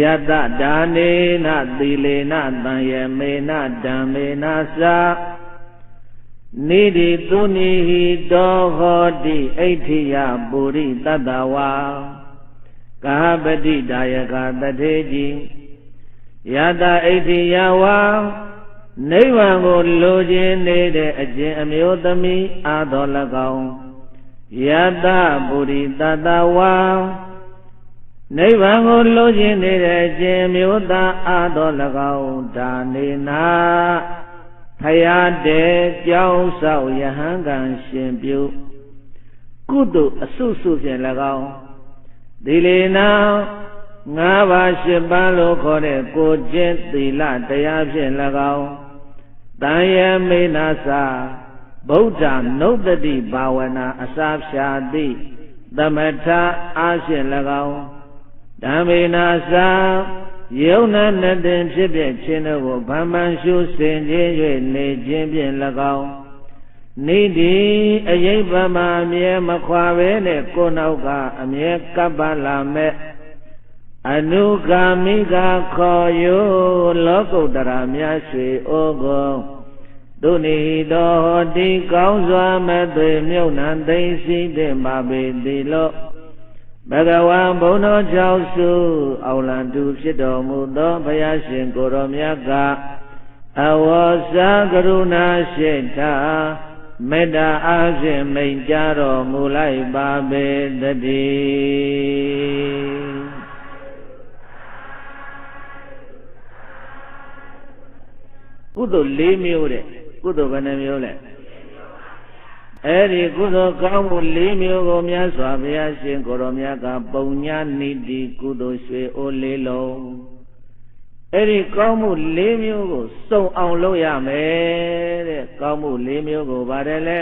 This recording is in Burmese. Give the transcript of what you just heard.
ယတဒါနေနသီလေနတံယမေနဓမ္မေနသာနိတိသူနိဟိတောဟောတိအဋ္ဌိယပုရိတတ္တဝါကာပတိဒါယကတထေကြီးယတအဋ္ဌိယဝါနိဗ္ဗာန်ကိုလိုချင်နေတဲ့အကျင့်အမျိုးသမီးအာတော်၎င်းယတပုရိတတ္တဝါ နိဗ္ဗာန်ကိုလိုချင်နေတဲ့အကျင့်မျိုးသားအာတော်၎င်းဒါနေနာဖယားတဲ့ကြောင်းဆောက်ယဟန်ကံရှင်ပြုကုသိုလ်အစုစုဖြင့်၎င်းဒီလေနာငါးပါးရှစ်ပါးလို့ခေါ်တဲ့ကိုကျင့်သီလတရားဖြင့်၎င်းတန်ယမေနာစာဗုဒ္ဓနုတ္တိဘာဝနာအစာဖြာတိသမထအားဖြင့်၎င်း ဓမ္မေနာစာယုံနာနဲ့တင်ဖြစ်ဖြစ်ခြင်းတို့ကိုဗမ္မန်ရှုစင်ခြင်း၍နေခြင်းဖြင့်၎င်းနိတိအယိဗ္ဗမအမြဲမခွာပဲနဲ့ကိုယ်နောက်ကအမြဲကပ်ပါလာမဲ့အနုဂါမိကခေါ်ယူလောကုတ္တရာမြတ်ရွှေဩကိုသူနိတော်ဟောတိကောင်းစွာမသွေမြုပ်နှံသိသိတဲ့ပါပေတိလော ဘဂဝံဘုံတော်ကြောင့်စုအောင်လံသူဖြစ်တော်မူသောဘုရားရှင်ကိုယ်တော်မြတ်ကအဝေါ်စာကရုဏာရှိတာမေတ္တာအားဖြင့်မိန်ကြားတော်မူလိုက်ပါပေတည်းကုသိုလ်၄မျိုးတဲ့ကုသိုလ်ဘယ်နှမျိုးလဲ အဲ့ဒီကုသိုလ်ကောင်းမှု၄မျိုးကိုမြတ်စွာဘုရားရှင်ကိုရောမြတ်ကပုံညာနိတိကုသိုလ်ရွှေအိုးလေးလုံးအဲ့ဒီကောင်းမှု၄မျိုးကိုစုံအောင်လုပ်ရမယ်တဲ့ကောင်းမှု၄မျိုးကိုဗါတယ်လဲ